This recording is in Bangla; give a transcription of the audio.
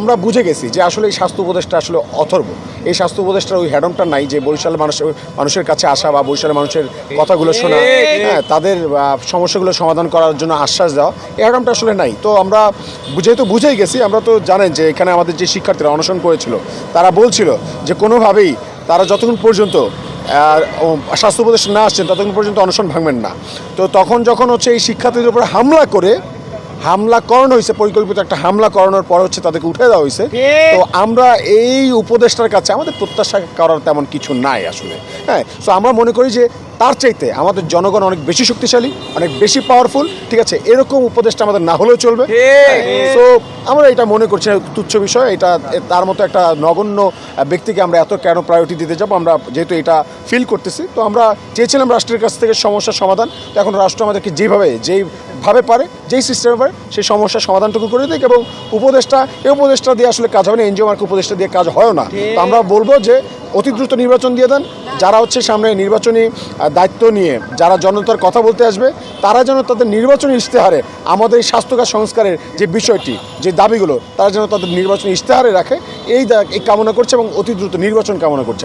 আমরা বুঝে গেছি যে আসলে এই স্বাস্থ্য উপদেশটা আসলে অথর্ব। এই স্বাস্থ্য উপদেশটার ওই হ্যাডমটা নাই যে বরিশালের মানুষের মানুষের কাছে আসা বা বরিশালের মানুষের কথাগুলো শোনা। হ্যাঁ তাদের সমস্যাগুলো সমাধান করার জন্য আশ্বাস দেওয়া। এই হ্যাডমটা আসলে নাই। তো আমরা যেহেতু বুঝেই গেছি আমরা তো জানেন যে এখানে আমাদের যে শিক্ষার্থীরা অনশন করেছিল তারা বলছিল যে কোনোভাবেই তারা যতক্ষণ পর্যন্ত স্বাস্থ্য উপদেশ না আসছেন ততক্ষণ পর্যন্ত অনশন ভাঙবেন না। তো তখন যখন হচ্ছে এই শিক্ষার্থীদের উপরে হামলা করে হামলা করানো হয়েছে পরিকল্পিত একটা হামলা করানোর পর হচ্ছে তাদেরকে উঠে দেওয়া হয়েছে। তো আমরা এই উপদেষ্টার কাছে আমাদের প্রত্যাশা করার তেমন কিছু নাই আসলে। হ্যাঁ তো আমরা মনে করি যে তার চাইতে আমাদের জনগণ অনেক বেশি শক্তিশালী অনেক বেশি পাওয়ারফুল ঠিক আছে? এরকম উপদেশটা আমাদের না হলেও চলবে। তো আমরা এটা মনে করছি তুচ্ছ বিষয় এটা তার মতো একটা নগণ্য ব্যক্তিকে আমরা এত কেন প্রায়োরিটি দিতে যাব? আমরা যেহেতু এটা ফিল করতেছি তো আমরা চেয়েছিলাম রাষ্ট্রের কাছ থেকে সমস্যার সমাধান। তো এখন রাষ্ট্র আমাদেরকে যেভাবে যেইভাবে পারে যেই সিস্টেমে পারে সেই সমস্যার সমাধানটুকু করে দিক এবং উপদেষ্টা এই উপদেষ্টা দিয়ে আসলে কাজ হবে না এনজিও মার্ক উপদেষ্টা দিয়ে কাজ হয় না। তো আমরা বলব যে অতি দ্রুত নির্বাচন দিয়ে দেন। যারা হচ্ছে সামনে নির্বাচনী দায়িত্ব নিয়ে যারা জনতার কথা বলতে আসবে, তারা যেন তাদের নির্বাচনী ইশতেহারে, আমাদের এই স্বাস্থ্যকার সংস্কারের যে বিষয়টি, যে দাবিগুলো, তারা যেন তাদের নির্বাচনী ইশতেহারে রাখে। এই এই কামনা করছে এবং অতি দ্রুত নির্বাচন কামনা করছে